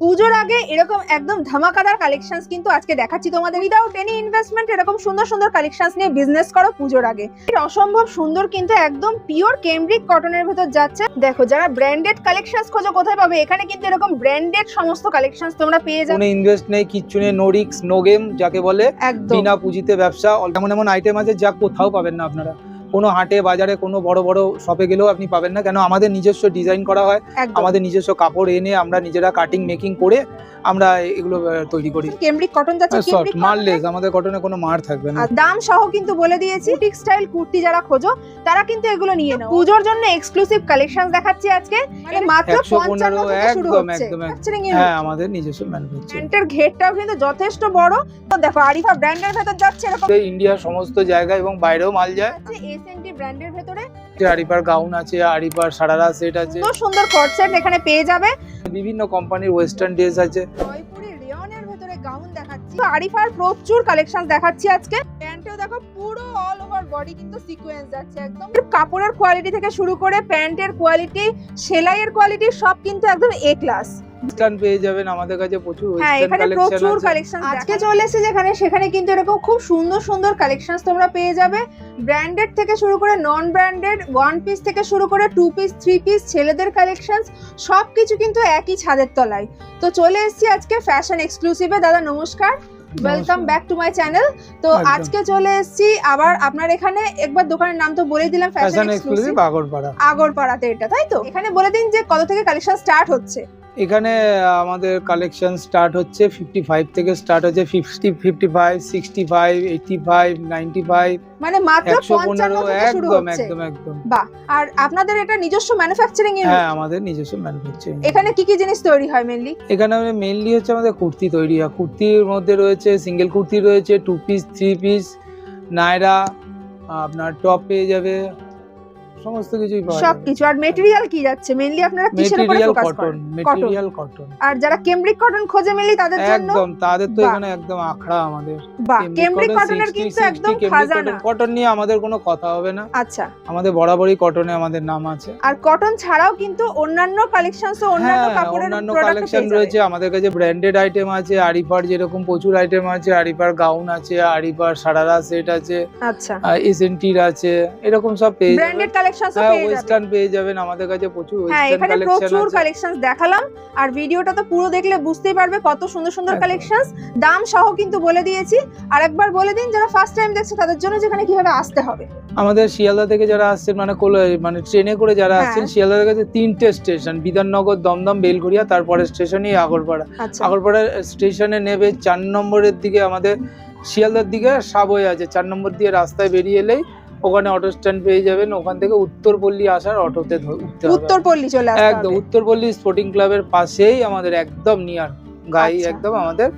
পুজোর আগে এরকম একদম ধামাকাদার কালেকশনস কিন্তু আজকে দেখাচ্ছি তোমাদের। উইদাউট এনি ইনভেস্টমেন্ট এরকম সুন্দর সুন্দর কালেকশনস নিয়ে বিজনেস করো পুজোর আগে। এটা অসম্ভব সুন্দর কিন্তু একদম পিওর কেমব্রিক কটনের ভেতর যাচ্ছে। দেখো যারা ব্র্যান্ডেড কালেকশনস খোঁজো কোথায় পাবে? এখানে কিন্তু এরকম ব্র্যান্ডেড সমস্ত কালেকশনস তোমরা পেয়ে যাবে। কোনো ইনভেস্ট নেই কিচ্ছু নেই নো রিক্স নো গেম যাকে বলে একদম। বিনা পুঁজিতে ব্যবসা এমন এমন আইটেম আছে যা কোথাও পাবেন না আপনারা। কোনো হাটে বাজারে কোনো বড় বড় শপে গেলেও আপনি পাবেন না। কেন? আমাদের নিজস্ব ডিজাইন করা হয়। আমাদের নিজস্ব কাপড় এনে আমরা নিজেরা কাটিং মেকিং করে আমরা এগুলো তৈরি করি। কেমব্রিক কটন যাচ্ছে সফট মারলেস আমাদের কটনে কোনো মার থাকবে না। দাম সহ কিন্তু বলে দিয়েছি বুটিক স্টাইল কুর্তি যারা খোঁজো তারা কিন্তু এগুলো নিয়ে নাও। পুজোর জন্য এক্সক্লুসিভ কালেকশন দেখাচ্ছি আজকে। মানে মাত্র 115 পঞ্চান্ন থেকে শুরু হচ্ছে। এর হ্যাঁ আমাদের নিজস্ব ম্যানুফ্যাকচার প্যান্টের ঘেরটাও কিন্তু যথেষ্ট বড়। তো দেখো আরিফা ব্র্যান্ডের ভেতর যাচ্ছে এরকম। ইন্ডিয়ার সমস্ত জায়গায় এবং বাইরেও মাল যায়। আছে এসএনটি ব্র্যান্ডের ভেতরে। আরিপার গাউন আছে আরিপার সারারা সেট আছে। সুন্দর সুন্দর কট সেট এখানে পেয়ে যাবে। বিভিন্ন কোম্পানির ওয়েস্টার্ন ড্রেস আছে। জয়পুরি রিয়নের ভেতরে গাউন দেখাচ্ছি। আরিফার প্রচুর কালেকশন দেখাচ্ছি আজকে। প্যান্টেও দেখো পুরো অল ওভার বডি কিন্তু সিকোয়েন্স যাচ্ছে একদম। কাপড়ের কোয়ালিটি থেকে শুরু করে প্যান্টের কোয়ালিটি সেলাইয়ের কোয়ালিটি সব কিন্তু একদম এ ক্লাস ওয়েস্টার্ন পেয়ে যাবেন আমাদের কাছে প্রচুর হ্যাঁ এখানে প্রচুর কালেকশন আজকে চলে এসেছে যেখানে সেখানে কিন্তু এরকম খুব সুন্দর সুন্দর কালেকশনস তোমরা পেয়ে যাবে। ব্র্যান্ডেড থেকে শুরু করে নন ব্র্যান্ডেড ওয়ান পিস থেকে শুরু করে টু পিস থ্রি পিস ছেলেদের কালেকশনস সব কিছু কিন্তু একই ছাদের তলায়। তো চলে এসেছি আজকে ফ্যাশন এক্সক্লুসিভে দাদা নমস্কার। Welcome back to my channel তো আজকে চলে এসেছি আবার আপনার এখানে একবার দোকানের নাম তো বলে দিলাম ফ্যাশন এক্সক্লুসিভ আগরপাড়া আগরপাড়াতে এটা তাই তো? এখানে বলে দিন যে কত থেকে কালেকশন স্টার্ট হচ্ছে। এখানে আমাদের কালেকশন স্টার্ট হচ্ছে ফিফটি ফাইভ থেকে স্টার্ট হচ্ছে fifty fifty five sixty five eighty five ninety five মানে মাত্র পঞ্চান্ন থেকে শুরু হচ্ছে। একদম একদম। বাহ আর আপনাদের এটা নিজস্ব ম্যানুফ্যাকচারিং এর হ্যাঁ আমাদের নিজস্ব ম্যানুফ্যাকচারিং এখানে কি কি জিনিস তৈরি হয় মেনলি এখানে মেইনলি হচ্ছে আমাদের কুর্তি তৈরি হয়। কুর্তির মধ্যে রয়েছে সিঙ্গেল কুর্তি রয়েছে two piece three piece Naira আপনার টপ পেয়ে যাবে। সমস্ত কিছুই পাওয়া সব যাবে কিছু। আর মেটেরিয়াল কি যাচ্ছে? মেনলি আপনারা কিসের উপরে ফোকাস করেন? মেটেরিয়াল কটন আর যারা কেমব্রিক কটন খোঁজে মেনলি তাদের জন্য একদম তাদের তো এখানে একদম আখড়া আমাদের। বাহ কেমব্রিক কটনের কিন্তু একদম খাজানা। কটন নিয়ে আমাদের কোনো কথা হবে না। আচ্ছা। আমাদের বরাবরই কটনে আমাদের নাম আছে। আর কটন ছাড়াও কিন্তু অন্যান্য কালেকশনস ও অন্যান্য হ্যাঁ কাপড়ের অন্যান্য কালেকশন রয়েছে। আমাদের কাছে ব্র্যান্ডেড আইটেম আছে আরিপার যেরকম প্রচুর আইটেম আছে আরিপার গাউন আছে আরিপার সারারা সেট আছে আচ্ছা। এসএনটির আছে এরকম সব পেয়ে ব্র্যান্ডেড কালেকশনস হ্যাঁ পেয়ে ওয়েস্টার্ন পেয়ে যাবেন আমাদের কাছে প্রচুর হ্যাঁ এখানে প্রচুর কালেকশনস দেখালাম। আর ভিডিওটা তো পুরো দেখলে বুঝতেই পারবে কত সুন্দর সুন্দর। কালেকশনস দাম সহ কিন্তু বলে দিয়েছি। আর একবার বলে দিন যারা ফার্স্ট টাইম দেখছে তাদের জন্য যেখানে কীভাবে আসতে হবে। আমাদের শিয়ালদা থেকে যারা আসছেন মানে মানে ট্রেনে করে যারা হ্যাঁ। আসছেন শিয়ালদা থেকে তিনটে স্টেশন বিধাননগর দমদম বেলঘরিয়া তারপরে স্টেশনই আগরপাড়া। আচ্ছা। আগরপাড়া স্টেশনে নেবে চার নম্বরের দিকে আমাদের শিয়ালদার দিকে সাবওয়ে আছে চার নম্বর দিয়ে রাস্তায় বেরিয়ে এলেই ওখানে অটো স্ট্যান্ড পেয়ে যাবেন। ওখান থেকে উত্তরপল্লী আসার অটোতে উঠতে হবে। উত্তর পল্লী চলে আসতে একদম উত্তরপল্লী স্পোর্টিং ক্লাবের পাশেই আমাদের একদম নিয়ার গাই আচ্ছা। একদম আমাদের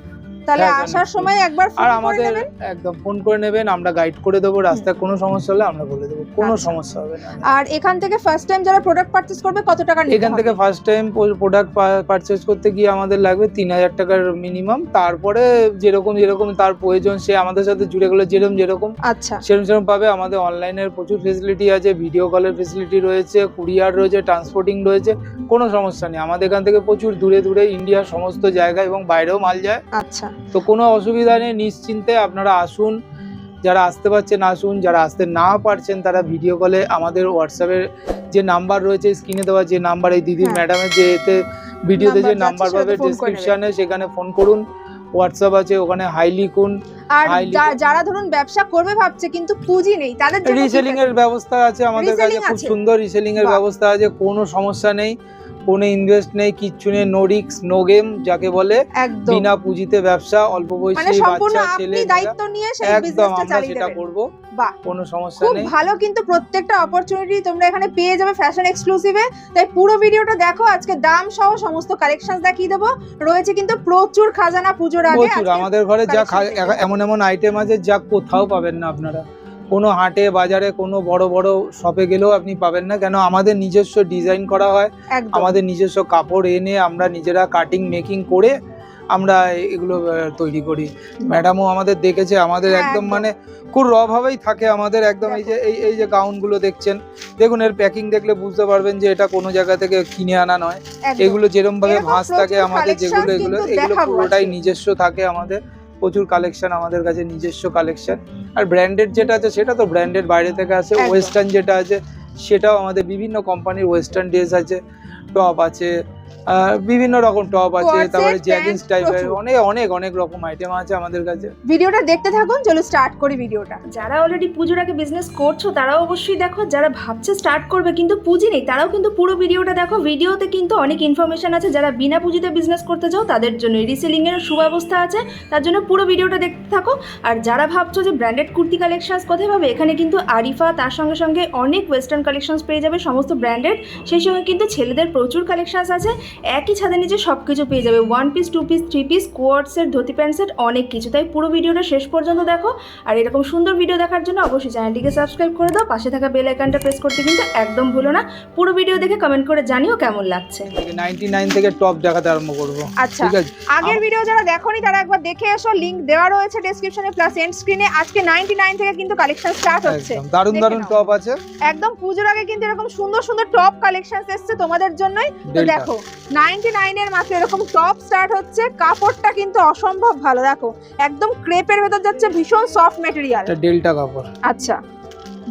তাহলে হ্যাঁ, আসার সময় একবার আর ফোন করে আমাদের একদম ফোন করে নেবেন আমরা গাইড করে দেবো রাস্তায় কোনো সমস্যা হলে আমরা বলে দেবো। কোনো আচ্ছা। সমস্যা হবে না। আর এখান থেকে ফার্স্ট টাইম যারা প্রোডাক্ট পারচেজ করবে কত টাকা নিতে এখান থেকে ফার্স্ট টাইম প্রোডাক্ট পারচেজ করতে গিয়ে আমাদের লাগবে তিন হাজার টাকার মিনিমাম তারপরে যেরকম যেরকম তার প্রয়োজন সে আমাদের সাথে জুড়ে গেলে যেরকম যেরকম। আচ্ছা। সেরকম সেরকম পাবে। আমাদের অনলাইনের প্রচুর ফেসিলিটি আছে ভিডিও কলের ফেসিলিটি রয়েছে কুরিয়ার রয়েছে ট্রান্সপোর্টিং রয়েছে কোনো সমস্যা নেই। আমাদের এখান থেকে প্রচুর দূরে দূরে ইন্ডিয়ার সমস্ত জায়গা এবং বাইরেও মাল যায়। আচ্ছা। তো কোনো অসুবিধা নেই নিশ্চিন্তে আপনারা আসুন। যারা আসতে পারছেন আসুন। যারা আসতে না পারছেন তারা ভিডিও কলে আমাদের হোয়াটসঅ্যাপের যে নাম্বার রয়েছে স্ক্রিনে দেওয়া যে নাম্বার এই দিদির। ম্যাডামের যে এতে ভিডিওতে যে নাম্বার পাবে। ডিসক্রিপশনে সেখানে ফোন করুন। হোয়াটসঅ্যাপ আছে ওখানে হাই লিখুন। আর যারা ধরুন ব্যবসা করবে ভাবছে কিন্তু পুঁজি নেই তাদের জন্য রিসেলিং এর ব্যবস্থা আছে আমাদের কাছে খুব সুন্দর রিসেলিং এর ব্যবস্থা আছে কোনো সমস্যা নেই। কোনো ইনভেস্ট নেই কিচ্ছু নেই নো রিক্স নো গেম যাকে বলে একদম। বিনা পুঁজিতে ব্যবসা অল্প মানে বয়সী বাচ্চা ছেলে দায়িত্ব নিয়ে সেই একদম বিজনেসটা আমরা সেটা করব। বাহ। কোনো সমস্যা নেই। খুব ভালো কিন্তু প্রত্যেকটা অপরচুনিটি তোমরা এখানে পেয়ে যাবে ফ্যাশন এক্সক্লুসিভে তাই পুরো ভিডিওটা দেখো আজকে দাম সহ সমস্ত কালেকশন দেখিয়ে দেবো। রয়েছে কিন্তু প্রচুর খাজানা পুজোর আগে আমাদের ঘরে যা। এমন এমন আইটেম আছে যা কোথাও পাবেন না আপনারা। কোনো হাটে বাজারে কোনো বড় বড় শপে গেলেও আপনি পাবেন না। কেন? আমাদের নিজস্ব ডিজাইন করা হয়। আমাদের নিজস্ব কাপড় এনে আমরা নিজেরা কাটিং মেকিং করে আমরা এগুলো তৈরি করি। ম্যাডামও আমাদের দেখেছে আমাদের হ্যাঁ, একদম একদম। মানে খুব রভাবেই থাকে আমাদের। একদম এই যে এই এই যে গাউনগুলো দেখছেন দেখুন এর প্যাকিং দেখলে বুঝতে পারবেন যে এটা কোনো জায়গা থেকে কিনে আনা নয়। এগুলো যেরমভাবে ভাঁজ থাকে আমাদের যেগুলো এগুলো এগুলো পুরোটাই নিজস্ব থাকে আমাদের। প্রচুর কালেকশন আমাদের কাছে নিজস্ব কালেকশন আর ব্র্যান্ডেড যেটা আছে সেটা তো ব্র্যান্ডেড বাইরে থেকে আছে ওয়েস্টার্ন যেটা আছে সেটাও আমাদের বিভিন্ন কোম্পানির ওয়েস্টার্ন ড্রেস আছে টপ আছে বিভিন্ন রকম টপ আছে তারপরে জ্যাগিন্স টাইপের অনেক অনেক অনেক রকম আইটেম আছে আমাদের কাছে। ভিডিওটা দেখতে থাকুন চলো স্টার্ট করি ভিডিওটা। যারা অলরেডি পুজোর আগে বিজনেস করছ তারাও অবশ্যই দেখো যারা ভাবছে স্টার্ট করবে কিন্তু পুঁজি নেই তারাও কিন্তু পুরো ভিডিওটা দেখো। ভিডিওতে কিন্তু অনেক ইনফরমেশন আছে যারা বিনা পুঁজিতে বিজনেস করতে চাও তাদের জন্য রিসেলিং এর সুব্যবস্থা আছে তার জন্য পুরো ভিডিওটা দেখতে থাকো। আর যারা ভাবছ যে ব্র্যান্ডেড কুর্তি কালেকশনস কোথায় পাবে এখানে কিন্তু আরিফা তার সঙ্গে সঙ্গে অনেক ওয়েস্টার্ন কালেকশনস পেয়ে যাবে সমস্ত ব্র্যান্ডেড সেই সঙ্গে কিন্তু ছেলেদের প্রচুর কালেকশনস আছে। একই ছাদের নিচে সব কিছু পেয়ে যাবে। One piece two piece three piece coord set dhoti pant set অনেক কিছু। তাই পুরো ভিডিওটা শেষ পর্যন্ত দেখো। আর এরকম সুন্দর ভিডিও দেখার জন্য অবশ্যই চ্যানেলটিকে সাবস্ক্রাইব করে দাও। পাশে থাকা বেল আইকনটা প্রেস করতে কিন্তু একদম ভুলো না। পুরো ভিডিও দেখে কমেন্ট করে জানিও কেমন লাগছে। থেকে টপ দেখাতে আরম্ভ করব। আচ্ছা আগের ভিডিও যারা দেখোনি তারা একবার দেখে এসো। লিংক দেওয়া রয়েছে ডেসক্রিপশনে প্লাস এন্ড স্ক্রিনে আজকে 99 থেকে কিন্তু কালেকশন স্টার্ট হচ্ছে। দারুণ নাও। টপ আছে। একদম পুজোর আগে কিন্তু এরকম সুন্দর সুন্দর টপ কালেকশন এসছে তোমাদের জন্যই। তো দেখো 99 এর মাত্র এরকম টপ স্টার্ট হচ্ছে কাপড়টা কিন্তু অসম্ভব ভালো। দেখো একদম ক্রেপের ভেতর যাচ্ছে ভীষণ সফট মেটেরিয়াল ডেল্টা কাপড়। আচ্ছা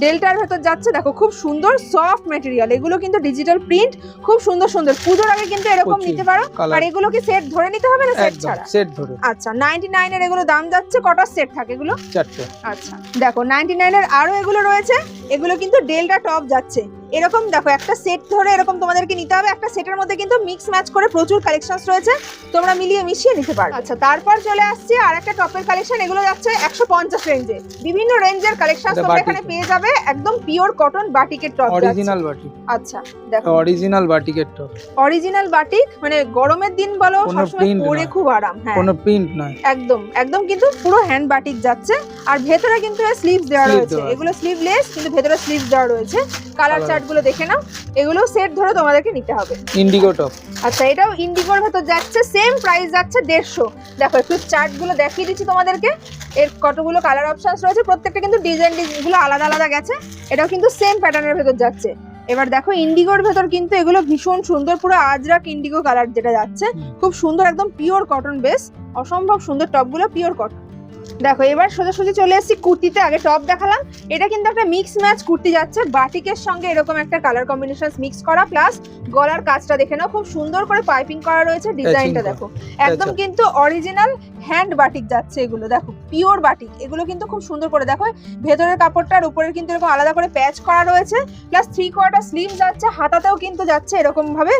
ডেল্টার ভেতর যাচ্ছে দেখো খুব সুন্দর সফট মেটেরিয়াল এগুলো কিন্তু ডিজিটাল প্রিন্ট খুব সুন্দর সুন্দর। পুজোর আগে কিন্তু এরকম নিতে পারো আর এগুলো কি সেট ধরে নিতে হবে না সেট ছাড়া? সেট ধরে। আচ্ছা 99 এর এগুলো দাম যাচ্ছে কটা সেট থাকে এগুলো? চারটে। আচ্ছা দেখো 99 এর আরও এগুলো রয়েছে এগুলো কিন্তু ডেল্টা টপ যাচ্ছে। এরকম দেখো একটা সেট ধরে এরকম তোমাদেরকে নিতে হবে একটা সেটের মধ্যে কিন্তু মিক্স ম্যাচ করে প্রচুর কালেকশনস রয়েছে তোমরা মিলিয়ে মিশিয়ে নিতে পারো আচ্ছা। তারপর চলে আসছে আর একটা টপের কালেকশন এগুলো যাচ্ছে একশো পঞ্চাশ রেঞ্জে বিভিন্ন রেঞ্জের কালেকশন তোমরা এখানে পেয়ে যাবে একদম পিওর কটন বাটিকের টপ অরিজিনাল বাটিক। আচ্ছা দেখো। অরিজিনাল বাটিকের টপ অরিজিনাল বাটিক মানে গরমের দিন বলো সবসময় পরে খুব আরাম হ্যাঁ। কোনো প্রিন্ট নয়। একদম একদম কিন্তু পুরো হ্যান্ড বাটিক যাচ্ছে। আর ভেতরে কিন্তু স্লিভস দেওয়া রয়েছে। দেওয়া আছে। এগুলো স্লিভলেস কিন্তু ভেতরে স্লিভস দেওয়া রয়েছে। কালার চার্ট গুলো দেখে নাও। এগুলো সেট ধরে তোমাদেরকে নিতে হবে। ইন্ডিগো টপ আচ্ছা এটাও ইন্ডিগোর ভেতর যাচ্ছে সেম প্রাইস যাচ্ছে দেড়শো। দেখো একটু চার্টগুলো দেখিয়ে দিচ্ছি তোমাদেরকে। এর কতগুলো কালার অপশনস রয়েছে প্রত্যেকটা কিন্তু ডিজাইনগুলো আলাদা আলাদা গেছে। এটাও কিন্তু সেম প্যাটার্নের ভেতর যাচ্ছে। এবার দেখো ইন্ডিগোর ভেতর কিন্তু এগুলো ভীষণ সুন্দর পুরো আজরাক ইন্ডিগো কালার যেটা যাচ্ছে। খুব সুন্দর একদম পিওর কটন বেস অসম্ভব সুন্দর টপগুলো পিওর কটন দেখো এবার সোজাসুজি চলে এসেছি কুর্তিতে। আগে টপ দেখালাম। এটা কিন্তু একটা মিক্স ম্যাচ কুর্তি যাচ্ছে। বাটিকের সঙ্গে এরকম একটা কালার কম্বিনেশন মিক্স করা প্লাস গলার কাজটা দেখে নাও। খুব সুন্দর করে পাইপিং করা রয়েছে ডিজাইনটা। দেখো। একদম আচ্ছা। কিন্তু অরিজিনাল হ্যান্ড বাটিক যাচ্ছে এগুলো। দেখো পিওর বাটিক এগুলো কিন্তু খুব সুন্দর করে দেখো। ভেতরের কাপড়টার উপরের কিন্তু এরকম আলাদা করে প্যাচ করা রয়েছে। প্লাস থ্রি কোয়ার্টার স্লিভ যাচ্ছে। হাতাতেও কিন্তু যাচ্ছে এরকম ভাবে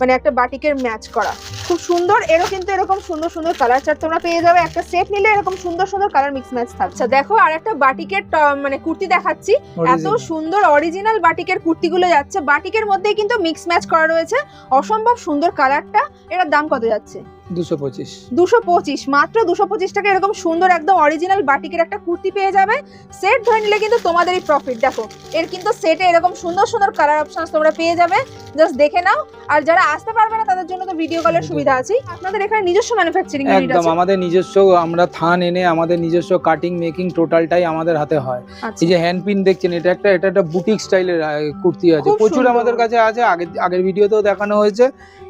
মানে একটা বাটিকের ম্যাচ করা। খুব সুন্দর এরও কিন্তু এরকম সুন্দর সুন্দর কালার চার্ট তোমরা পেয়ে যাবে। একটা সেট নিলে এরকম সুন্দর সুন্দর কালার মিক্স ম্যাচ থাকছে। দেখো আর একটা বাটিকের মানে কুর্তি দেখাচ্ছি। এত সুন্দর অরিজিনাল বাটিকের কুর্তিগুলো যাচ্ছে। বাটিকের মধ্যেই কিন্তু মিক্স ম্যাচ করা রয়েছে। অসম্ভব সুন্দর কালারটা এটার দাম কত যাচ্ছে? দুশো পঁচিশ। মাত্র দুশো পঁচিশ টাকা এরকম সুন্দর একদম অরিজিনাল বাটিকের একটা কুর্তি পেয়ে যাবে। সেট ধরে নিলে কিন্তু তোমাদেরই প্রফিট দেখো এর কিন্তু সেটে এরকম সুন্দর সুন্দর কালার অপশনস তোমরা পেয়ে যাবে। জাস্ট দেখে নাও। আর যারা আসতে পারবে না তাদের জন্য তো ভিডিও কলের সুবিধা আছে আপনাদের এখানে নিজস্ব ম্যানুফ্যাকচারিং ইউনিট একদম আমাদের নিজস্ব আমরা থান এনে আমাদের নিজস্ব কাটিং মেকিং টোটালটাই আমাদের হাতে হয়। আচ্ছা। এই যে হ্যান্ড পিন দেখছেন এটা একটা এটা একটা বুটিক স্টাইলের কুর্তি আছে। প্রচুর আমাদের কাছে আছে। আগের আগের ভিডিওতেও দেখানো হয়েছে।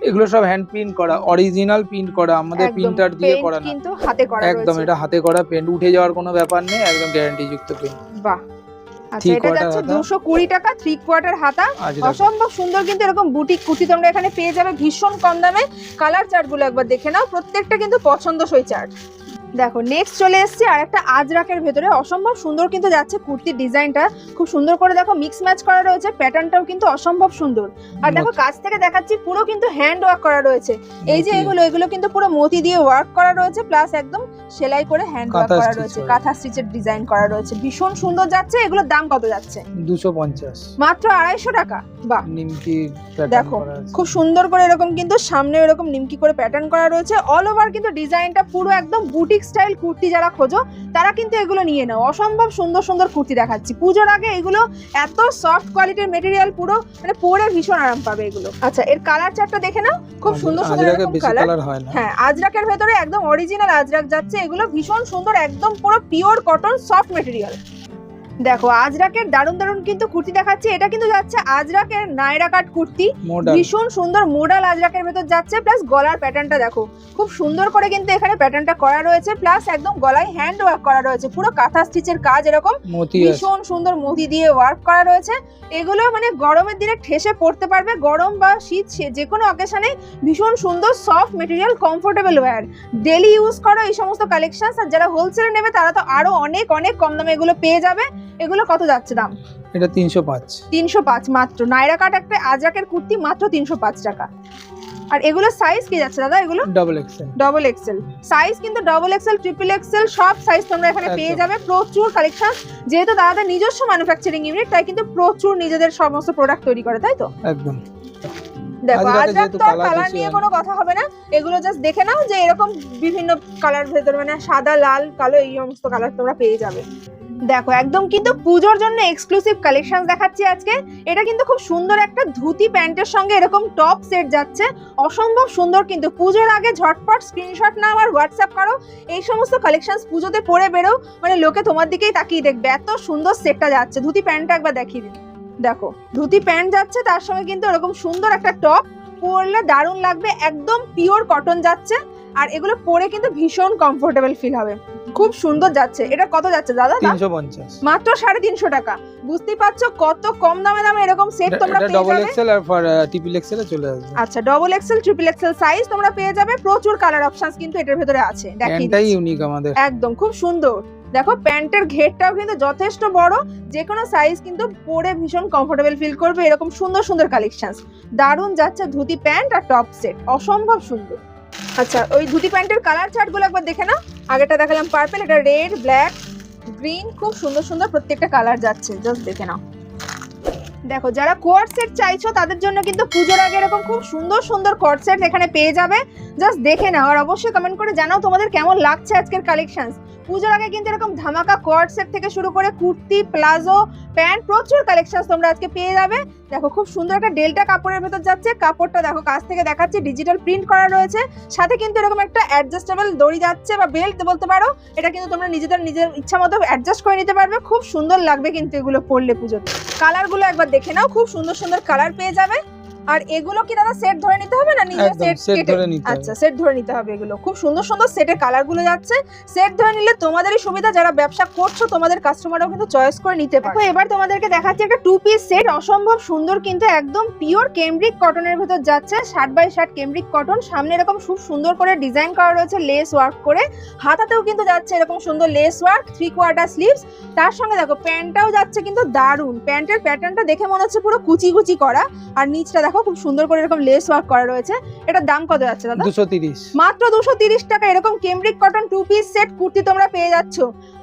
এগুলো সব হ্যান্ড প্রিন্ট করা অরিজিনাল প্রিন্ট করা আমাদের প্রিন্টার দিয়ে করা না কিন্তু হাতে করা একদম এটা হাতে করা পেন্ট উঠে যাওয়ার কোনো ব্যাপার নেই একদম গ্যারান্টি যুক্ত পেন্ট বাহ। আচ্ছা এটা যাচ্ছে টাকা কোয়ার্টার হাতা। অসম্ভব সুন্দর কিন্তু এরকম বুটিক কুটি তোমরা এখানে পেয়ে যাবে ভীষণ কম দামে। কালার চার্টগুলো একবার দেখে নাও প্রত্যেকটা কিন্তু পছন্দসই চার্ট দেখো নেক্সট চলে এসেছে আর একটা আজরাকের ভেতরে। অসম্ভব সুন্দর কিন্তু যাচ্ছে কুর্তির ডিজাইনটা। খুব সুন্দর করে দেখো মিক্স ম্যাচ করা রয়েছে প্যাটার্নটাও কিন্তু অসম্ভব সুন্দর। আর দেখো কাছ থেকে দেখাচ্ছি পুরো কিন্তু হ্যান্ড ওয়ার্ক করা রয়েছে। এই যে। এগুলো এগুলো কিন্তু পুরো মতি দিয়ে ওয়ার্ক করা রয়েছে প্লাস একদম সেলাই করে হ্যান্ড ওয়ার্ক করা রয়েছে। কাঁথা স্টিচের ডিজাইন করা রয়েছে। ভীষণ সুন্দর যাচ্ছে এগুলোর দাম কত যাচ্ছে? দুশো পঞ্চাশ। মাত্র আড়াইশো টাকা বাহ। নিমকি দেখো, খুব সুন্দর করে এরকম কিন্তু সামনে এরকম নিমকি করে প্যাটার্ন করা রয়েছে। অল ওভার কিন্তু ডিজাইনটা পুরো একদম বুটিক টেক্সটাইল কুর্তি যারা খোঁজো তারা কিন্তু এগুলো নিয়ে নাও। অসম্ভব সুন্দর সুন্দর কুর্তি দেখাচ্ছি। পুজোর আগে এগুলো এত সফট কোয়ালিটির মেটেরিয়াল পুরো মানে পরে ভীষণ আরাম পাবে এগুলো। আচ্ছা এর কালার চার্টটা দেখে নাও। খুব সুন্দর সুন্দর কালার হ্যাঁ আজরাকের ভেতরে একদম অরিজিনাল আজরাক যাচ্ছে। এগুলো ভীষণ সুন্দর একদম পুরো পিওর কটন সফট মেটেরিয়াল দেখো আজরাকের দারুণ দারুণ কিন্তু কুর্তি দেখাচ্ছে। এটা কিন্তু যাচ্ছে আজরাকের নায়রা কাট কুর্তি। ভীষণ সুন্দর মোডাল আজরাকের ভেতর যাচ্ছে প্লাস গলার প্যাটার্নটা দেখো। খুব সুন্দর করে কিন্তু এখানে প্যাটার্নটা করা রয়েছে প্লাস একদম গলায় হ্যান্ড ওয়ার্ক করা রয়েছে। পুরো কাঁথা স্টিচের কাজ এরকম। ভীষণ সুন্দর মোদি দিয়ে ওয়ার্ক করা রয়েছে। এগুলো মানে গরমের দিনে ঠেসে পড়তে পারবে। গরম বা শীত সে- যে কোনো অকেশনে ভীষণ সুন্দর soft material comfortable wear daily use করো এই সমস্ত কালেকশন আর যারা হোলসেলে নেবে তারা তো আরও অনেক অনেক কম দামে এগুলো পেয়ে যাবে। এগুলো কত যাচ্ছে দাম? এটা তিনশো পাঁচ। তিনশো পাঁচ মাত্র। নাইরা কাট একটা আজরাকের কুর্তি মাত্র তিনশো পাঁচ টাকা। আর এগুলো সাইজ কি যাচ্ছে দাদা এগুলো? Double XL double XL size কিন্তু ডবল এক্সেল ট্রিপল এক্সেল সব সাইজ তোমরা এখানে পেয়ে যাবে। প্রচুর কালেকশন যেহেতু দাদাদের নিজস্ব ম্যানুফ্যাকচারিং ইউনিট তাই কিন্তু প্রচুর নিজেদের সমস্ত প্রোডাক্ট তৈরি করে তাই তো? একদম। দেখো আজরাকে তো কালার নিয়ে কোনো কথা হবে না। এগুলো জাস্ট দেখে নাও যে এরকম বিভিন্ন কালার ভেতর মানে সাদা লাল কালো এই সমস্ত কালার তোমরা পেয়ে যাবে। দেখো, একদম কিন্তু পুজোর জন্য এক্সক্লুসিভ কালেকশন দেখাচ্ছি আজকে। এটা কিন্তু খুব সুন্দর একটা ধুতি প্যান্টের সঙ্গে এরকম টপ সেট যাচ্ছে। অসম্ভব সুন্দর কিন্তু। পুজোর আগে ঝটপট স্ক্রিনশট নাও আর হোয়াটসঅ্যাপ করো। এই সমস্ত কালেকশন পুজোতে পরে বেরো। মানে লোকে তোমার দিকেই তাকিয়ে দেখবে। এত সুন্দর সেটটা যাচ্ছে। ধুতি প্যান্টটা একবার দেখিয়ে দেখো, ধুতি প্যান্ট যাচ্ছে, তার সঙ্গে কিন্তু এরকম সুন্দর একটা টপ পরলে দারুণ লাগবে। একদম পিওর কটন যাচ্ছে। আর এগুলো পরে কিন্তু ভীষণ কমফোর্টেবল ফিল হবে। খুব সুন্দর যাচ্ছে। এটা কত যাচ্ছে দাদা? তিনশো পঞ্চাশ। মাত্র সাড়ে তিনশো টাকা। বুঝতেই পারছ কত কম দামে দামে এরকম সেট তোমরা পেয়ে ডবল যাবে। এক্সেল আর ট্রিপল এক্সেলে চলে আসবে। আচ্ছা double XL triple XL size তোমরা পেয়ে যাবে। প্রচুর কালার অপশনস কিন্তু এটার ভেতরে আছে। দেখিয়ে দিচ্ছি। ইউনিক আমাদের। একদম খুব সুন্দর। দেখো প্যান্টের ঘেরটাও কিন্তু যথেষ্ট বড়। যে কোনো সাইজ কিন্তু পরে ভীষণ কমফোর্টেবল ফিল করবে। এরকম সুন্দর সুন্দর কালেকশনস দারুণ যাচ্ছে ধুতি প্যান্ট আর টপ সেট অসম্ভব সুন্দর। আচ্ছা ওই ধুতি প্যান্টের কালার চার্টগুলো একবার দেখে নাও। আগেটা দেখালাম পার্পেল এটা রেড ব্ল্যাক গ্রিন খুব সুন্দর সুন্দর প্রত্যেকটা কালার যাচ্ছে। জাস্ট দেখে নাও। দেখো, যারা কোয়ার সেট চাইছো, তাদের জন্য কিন্তু পুজোর আগে এরকম খুব সুন্দর সুন্দর কোয়ার সেট এখানে পেয়ে যাবে। জাস্ট দেখে নাও, আর অবশ্যই কমেন্ট করে জানাও তোমাদের কেমন লাগছে আজকের কালেকশনস পুজোর আগে কিন্তু এরকম ধামাকা কোয়ার সেট থেকে শুরু করে কুর্তি, প্লাজো, প্যান্ট প্রচুর কালেকশন তোমরা আজকে পেয়ে যাবে। দেখো খুব সুন্দর একটা ডেল্টা কাপড়ের ভেতর যাচ্ছে। কাপড়টা দেখো কাছ থেকে দেখাচ্ছে ডিজিটাল প্রিন্ট করা রয়েছে। সাথে কিন্তু এরকম একটা অ্যাডজাস্টেবল দড়ি যাচ্ছে বা বেল্ট বলতে পারো। এটা কিন্তু তোমরা নিজেদের নিজের ইচ্ছা মতো অ্যাডজাস্ট করে নিতে পারবে। খুব সুন্দর লাগবে কিন্তু এগুলো পরলে পুজোতে। কালারগুলো একবার দেখে নাও। খুব সুন্দর সুন্দর কালার পেয়ে যাবে। আর এগুলো কি দাদা সেট ধরে নিতে হবে না নিজের সেট সেট ধরে নিতে আচ্ছা সেট ধরে নিতে হবে এগুলো। খুব সুন্দর সুন্দর সেটের কালারগুলো যাচ্ছে। সেট ধরে নিলে তোমাদেরই সুবিধা যারা ব্যবসা করছ তোমাদের কাস্টমাররাও কিন্তু চয়েস করে নিতে পারো এবার তোমাদেরকে দেখাচ্ছি একটা টু পিস সেট অসম্ভব সুন্দর কিন্তু একদম পিওর কেমব্রিক কটনের ভেতর যাচ্ছে। Shirt by shirt cambric cotton সামনে এরকম খুব সুন্দর করে ডিজাইন করা রয়েছে লেস ওয়ার্ক করে। হাতাতেও কিন্তু যাচ্ছে এরকম সুন্দর lace work three quarter sleeves তার সঙ্গে দেখো প্যান্টটাও যাচ্ছে কিন্তু দারুণ। প্যান্টের প্যাটার্নটা দেখে মনে হচ্ছে পুরো কুচি কুচি করা। আর নিচটা দেখো খুব সুন্দর করে এরকম লেস ওয়ার্ক করা রয়েছে। এটার দাম কত যাচ্ছে দাদা? দুশো তিরিশ। মাত্র দুশো তিরিশ টাকা এরকম cambric cotton two piece set kurti তোমরা পেয়ে যাচ্ছ।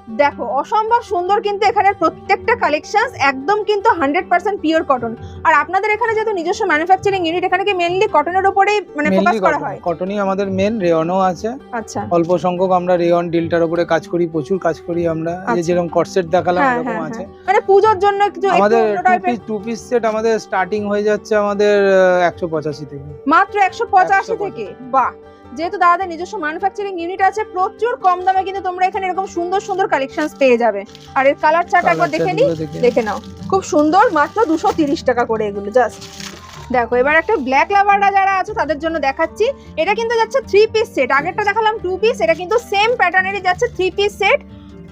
দেখো অসম্ভব সুন্দর কিন্তু এখানে প্রত্যেকটা কালেকশন একদম কিন্তু হান্ড্রেড পার্সেন্ট পিওর কটন আর আপনাদের এখানে যেহেতু নিজস্ব ম্যানুফ্যাকচারিং ইউনিট এখানে কি মেনলি কটনের উপরেই মানে ফোকাস করা হয়? কটনই আমাদের মেন রেয়নও আছে। আচ্ছা। অল্প সংখ্যক আমরা রেয়ন ডিলটার উপরে কাজ করি প্রচুর কাজ করি আমরা। এই যে আচ্ছা। যেরকম কটসেট দেখালাম হ্যাঁ এরকম হ্যাঁ আছে। হ্যাঁ। মানে পুজোর জন্য একটু আমাদের two piece two piece set আমাদের স্টার্টিং হয়ে যাচ্ছে আমাদের একশো পঁচাশি থেকে। মাত্র একশো পঁচাশি। থেকে? বাহ! যেহেতু দাদাদের নিজস্ব ম্যানুফ্যাকচারিং ইউনিট আছে প্রচুর কম দামে কিন্তু তোমরা এখানে এরকম সুন্দর সুন্দর কালেকশন পেয়ে যাবে। আর এর কালার চার্ট একবার দেখে নি দেখে নাও। খুব সুন্দর মাত্র দুশো তিরিশ টাকা করে এগুলো জাস্ট দেখো এবার একটা ব্ল্যাক লাভাররা যারা আছে তাদের জন্য দেখাচ্ছি। এটা কিন্তু যাচ্ছে থ্রি পিস সেট আগেরটা দেখালাম টু পিস এটা কিন্তু সেম প্যাটার্নেরই যাচ্ছে থ্রি পিস সেট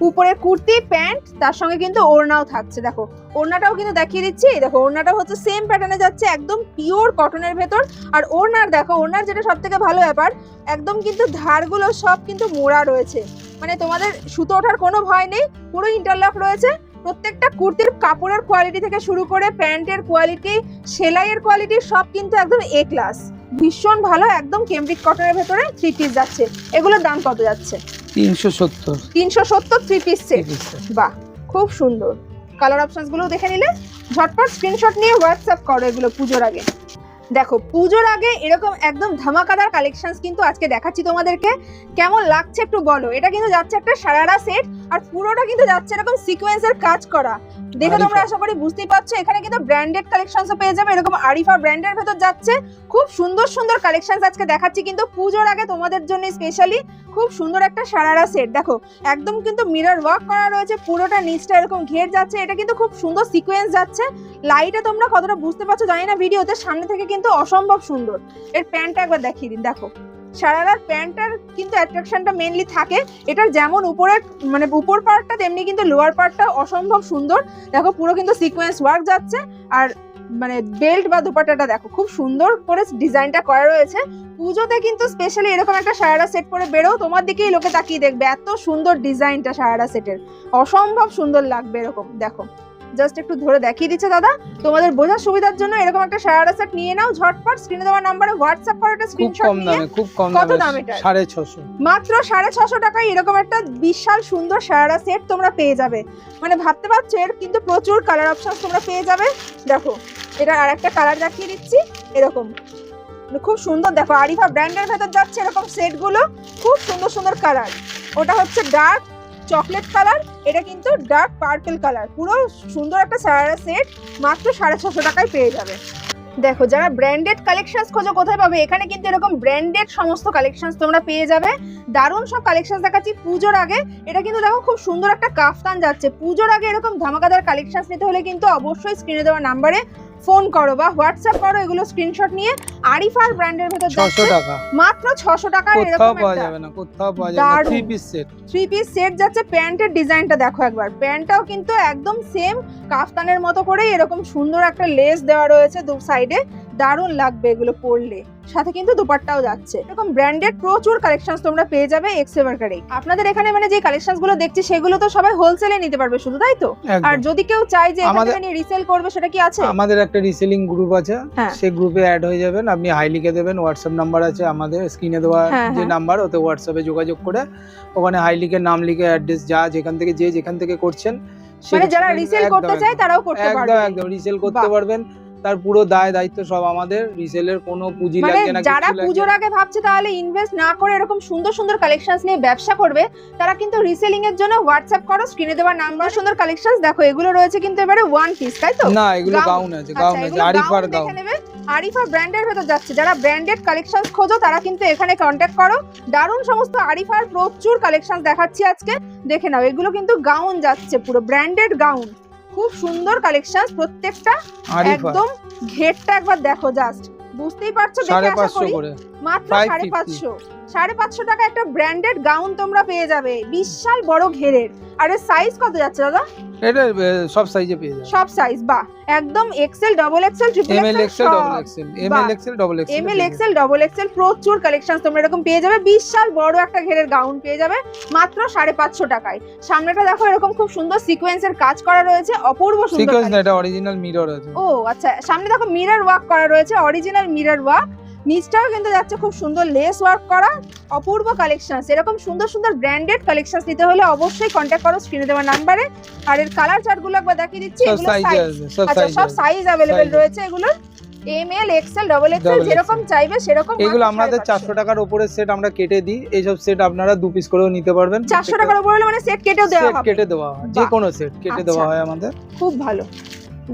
উপরে কুর্তি, প্যান্ট, তার সঙ্গে কিন্তু ওড়নাও থাকছে। দেখো, ওড়নাটাও কিন্তু দেখিয়ে দিচ্ছি। দেখো, ওড়নাটা হচ্ছে সেম প্যাটার্নে যাচ্ছে, একদম পিওর কটনের ভেতর। আর ওড়নার দেখো, ওড়নার যেটা সব থেকে ভালো ব্যাপার, একদম কিন্তু ধারগুলো সব কিন্তু মোড়া রয়েছে। মানে তোমাদের সুতো ওঠার কোনো ভয় নেই, পুরো ইন্টারলক রয়েছে। প্রত্যেকটা কুর্তির কাপড়ের কোয়ালিটি থেকে শুরু করে, প্যান্টের কোয়ালিটি সেলাইয়ের কোয়ালিটি সব কিন্তু একদম এ ক্লাস ভীষণ ভালো একদম কেমব্রিক কটনের ভেতরে থ্রি পিস যাচ্ছে। এগুলোর দাম কত যাচ্ছে? তিনশো সত্তর। তিনশো সত্তর থ্রি পিস সেট বাহ খুব সুন্দর। কালার অপশনসগুলো দেখে নিলে। ঝটপট স্ক্রিনশট নিয়ে হোয়াটসঅ্যাপ করো এগুলো পুজোর আগে। দেখো পুজোর আগে এরকম একদম ধামাকাদার কালেকশনস কিন্তু আজকে দেখাচ্ছি তোমাদেরকে। কেমন লাগছে একটু বলো। এটা কিন্তু যাচ্ছে একটা সারারা সেট আর পুরোটা কিন্তু যাচ্ছে এরকম সিকোয়েন্সের কাজ করা। দেখে তোমরা আশা করি বুঝতেই পারছ এখানে কিন্তু ব্র্যান্ডেড কালেকশনসও পেয়ে যাবে এরকম আরিফা ব্র্যান্ডের ভেতর যাচ্ছে। খুব সুন্দর সুন্দর কালেকশনস আজকে দেখাচ্ছি কিন্তু পুজোর আগে তোমাদের জন্য স্পেশালি খুব সুন্দর একটা সারারা সেট দেখো একদম কিন্তু মিরর ওয়ার্ক করা রয়েছে পুরোটা নিচটা এরকম ঘের যাচ্ছে এটা কিন্তু খুব সুন্দর সিকোয়েন্স যাচ্ছে। লাইটে তোমরা কতটা বুঝতে পারছ জানি না ভিডিওতে সামনে থেকে কিন্তু অসম্ভব সুন্দর। এর প্যান্টটা একবার দেখিয়ে দিন দেখো। সারারার প্যান্টটার কিন্তু অ্যাট্রাকশনটা মেনলি থাকে। এটার যেমন উপরের মানে উপর পার্টটা তেমনি কিন্তু লোয়ার পার্টটা অসম্ভব সুন্দর। দেখো, পুরো কিন্তু সিকোয়েন্স ওয়ার্ক যাচ্ছে। আর মানে বেল্ট বা দুপাট্টাটা দেখো, খুব সুন্দর করে ডিজাইনটা করা রয়েছে। পুজোতে কিন্তু স্পেশালি এরকম একটা সারারা সেট করে বেরো তোমার দিকেই লোকে তাকিয়ে দেখবে। এত সুন্দর ডিজাইনটা সারারা সেটের অসম্ভব সুন্দর লাগবে এরকম, দেখো। জাস্ট একটু ধরে দেখিয়ে দিচ্ছে দাদা। তোমাদের বোঝার সুবিধার জন্য এরকম একটা সারারা সেট নিয়ে নাও ঝটপট স্ক্রিনে দেওয়া নাম্বারে হোয়াটসঅ্যাপ করে একটা খুব স্ক্রিনশট কম নিয়ে। দামে খুব কম দামে কত দাম? সাড়ে ছশো। মাত্র সাড়ে ছশো টাকায় এরকম একটা বিশাল সুন্দর সারারা সেট তোমরা পেয়ে যাবে। মানে ভাবতে পারছ এর কিন্তু প্রচুর কালার অপশন তোমরা পেয়ে যাবে। দেখো এটা আর একটা কালার দেখিয়ে দিচ্ছি এরকম। মানে খুব সুন্দর দেখো আরিফা ব্র্যান্ডের ভেতর যাচ্ছে এরকম সেটগুলো খুব সুন্দর সুন্দর কালার ওটা হচ্ছে ডার্ক চকলেট কালার, এটা কিন্তু ডার্ক পার্পেল কালার। পুরো সুন্দর একটা সারারা সেট, মাত্র সাড়ে ছশো টাকায় পেয়ে যাবে। দেখো, যারা ব্র্যান্ডেড কালেকশনস খোঁজো, কোথায় পাবে? এখানে কিন্তু এরকম ব্র্যান্ডেড সমস্ত কালেকশনস তোমরা পেয়ে যাবে। দারুণ সব কালেকশন দেখাচ্ছি। পুজোর আগে, এটা কিন্তু দেখো খুব সুন্দর একটা কাফতান যাচ্ছে। পুজোর আগে এরকম ধামাকাদার কালেকশন নিতে হলে কিন্তু অবশ্যই স্ক্রিনে দেওয়া নাম্বারে ফোন করো বা হোয়াটসঅ্যাপ করো এগুলো স্ক্রিনশট নিয়ে আরিফার ব্র্যান্ডের ভেতর ছশো টাকা। মাত্র ছশো টাকা কোথাও এরকম পাওয়া যাবে না কোথাও পাওয়া যাবে না three piece set three piece set যাচ্ছে প্যান্টের ডিজাইনটা দেখো একবার। প্যান্টটাও কিন্তু একদম সেম কাফতানের মতো করেই এরকম সুন্দর একটা লেস দেওয়া রয়েছে দু সাইডে দারুণ লাগবে এগুলো পরলে। সাথে কিন্তু দুপাট্টাও যাচ্ছে। এরকম ব্র্যান্ডেড প্রচুর কালেকশনস তোমরা পেয়ে যাবে এক্সেভারকারে আপনাদের এখানে মানে যে কালেকশনগুলো দেখছি সেগুলো তো সবাই হোলসেলে নিতে পারবে শুধু তাই তো? আর যদি কেউ চায় যে আমাদের- রিসেল করবে সেটা কি আছে? আমাদের একটা রিসেলিং গ্রুপ আছে। হ্যাঁ। সেই গ্রুপে অ্যাড হয়ে যাবেন। আপনি হাই লিখে দেবেন হোয়াটসঅ্যাপ নাম্বার আছে আমাদের স্ক্রিনে দেওয়া হ্যাঁ, যে হ্যাঁ। নাম্বার ওতে হোয়াটসঅ্যাপে যোগাযোগ করে ওখানে হাই লিখে নাম লিখে অ্যাড্রেস যা যেখান থেকে যে যেখান থেকে করছেন মানে যারা রিসেল করতে চায় তারাও করতে পারবে। একদম রিসেল করতে পারবেন। তার পুরো দায় দায়িত্ব সব আমাদের। রিসেলের কোনো পুঁজি মানে লাগবে না যারা পুজোর আগে ভাবছে তাহলে ইনভেস্ট না করে এরকম সুন্দর সুন্দর কালেকশনস নিয়ে ব্যবসা করবে তারা কিন্তু রিসেলিং এর জন্য হোয়াটসঅ্যাপ করো স্ক্রিনে দেওয়া নাম্বার সুন্দর কালেকশনস দেখো এগুলো রয়েছে কিন্তু এবারে ওয়ান পিস তাই তো? না এগুলো গাউন আছে আচ্ছা, গাউন আছে আরিফার গাউন দেখে নেবে। আরিফা ব্র্যান্ডের ভেতর যাচ্ছে। যারা ব্র্যান্ডেড কালেকশন খোঁজো তারা কিন্তু এখানে কন্ট্যাক্ট করো। দারুণ সমস্ত আরিফার প্রচুর কালেকশন দেখাচ্ছি আজকে। দেখে নাও এগুলো কিন্তু গাউন যাচ্ছে পুরো ব্র্যান্ডেড গাউন খুব সুন্দর কালেকশন প্রত্যেকটা একদম ঘেরটা একবার দেখো জাস্ট বুঝতেই পারছ? দেখে আশা করি মাত্র 550 সাড়ে পাঁচশো। সাড়ে পাঁচশো টাকা একটা ব্র্যান্ডেড গাউন তোমরা পেয়ে যাবে। বিশাল বড় ঘেরের। আর এর সাইজ কত যাচ্ছে দাদা? এটা সব সাইজে পেয়ে যাবেন সব সাইজ বাহ। একদম XL double XL triple M L XL double XL XL M L XL double XL M L XL double XL প্রচুর কালেকশন তোমরা এরকম পেয়ে যাবে। বিশাল বড় একটা ঘেরের গাউন পেয়ে যাবে মাত্র সাড়ে পাঁচশো টাকায়। সামনেটা দেখো এরকম খুব সুন্দর সিকোয়েন্সের কাজ করা রয়েছে অপূর্ব সুন্দর সিকোয়েন্স না এটা অরিজিনাল মিরর আছে। ও আচ্ছা সামনে দেখো মিরর ওয়ার্ক করা রয়েছে অরিজিনাল মিরর ওয়ার্ক নিচটাও কিন্তু যাচ্ছে খুব সুন্দর লেস ওয়ার্ক করা অপূর্ব কালেকশন এরকম সুন্দর সুন্দর ব্র্যান্ডেড কালেকশন নিতে হলে অবশ্যই কন্ট্যাক্ট করো স্ক্রিনে দেওয়া নাম্বারে আর এর কালার চার্টগুলো একবার দেখিয়ে দিচ্ছি সব সাইজে সব আচ্ছা সব সাইজ অ্যাভেলেবেল রয়েছে এগুলোর। M L XL double XL যেরকম চাইবে সেরকম এগুলো আমাদের 550 চারশো টাকার উপরে সেট আমরা কেটে দিই। এইসব সেট আপনারা দু পিস করেও নিতে পারবেন। চারশো টাকার উপর মানে সেট কেটেও দেওয়া সেট কেটে দেওয়া হয় যে কোনো সেট কেটে দেওয়া আচ্ছা। হয় আমাদের। খুব ভালো।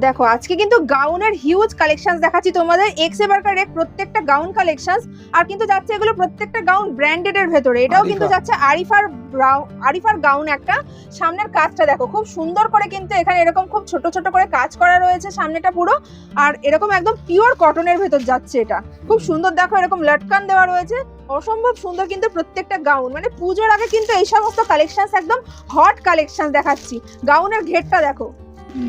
দেখো আজকে কিন্তু গাউনের হিউজ কালেকশন দেখাচ্ছি তোমাদের। এক্স এবারকার এক প্রত্যেকটা গাউন কালেকশন আর কিন্তু যাচ্ছে এগুলো প্রত্যেকটা গাউন ব্র্যান্ডেড এর ভেতরে। এটাও কিন্তু যাচ্ছে আরিফার আরিফার গাউন একটা। সামনের কাজটা দেখো খুব সুন্দর করে কিন্তু এখানে এরকম খুব ছোট ছোট করে কাজ করা রয়েছে সামনেটা পুরো। আর এরকম একদম পিওর কটনের ভেতর যাচ্ছে এটা। খুব সুন্দর দেখো এরকম লটকান দেওয়া রয়েছে। অসম্ভব সুন্দর কিন্তু প্রত্যেকটা গাউন মানে পুজোর আগে কিন্তু এই সমস্ত কালেকশন একদম হট কালেকশন দেখাচ্ছি। গাউনের ঘেরটা দেখো।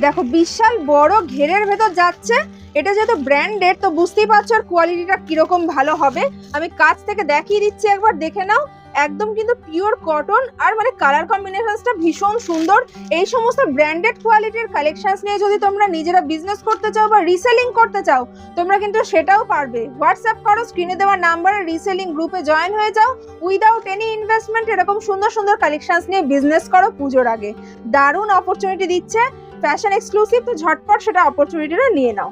দেখো, বিশাল বড় ঘেরের ভেতর যাচ্ছে। এটা যেহেতু ব্র্যান্ডেড তো বুঝতেই পারছ আর কোয়ালিটিটা কীরকম ভালো হবে। আমি কাছ থেকে দেখিয়ে দিচ্ছি একবার, দেখে নাও। একদম কিন্তু পিওর কটন আর মানে কালার কম্বিনেশনসটা ভীষণ সুন্দর। এই সমস্ত ব্র্যান্ডেড কোয়ালিটির কালেকশনস নিয়ে যদি তোমরা নিজেরা বিজনেস করতে চাও বা রিসেলিং করতে চাও, তোমরা কিন্তু সেটাও পারবে। হোয়াটসঅ্যাপ করো স্ক্রিনে দেওয়া নাম্বারে রিসেলিং গ্রুপে জয়েন হয়ে যাও। উইদাউট এনি ইনভেস্টমেন্ট এরকম সুন্দর সুন্দর কালেকশনস নিয়ে বিজনেস করো পুজোর আগে। দারুণ অপরচুনিটি দিচ্ছে। ফ্যাশন এক্সক্লুসিভ তো ঝটপট সেটা অপরচুনিটিটা নিয়ে নাও।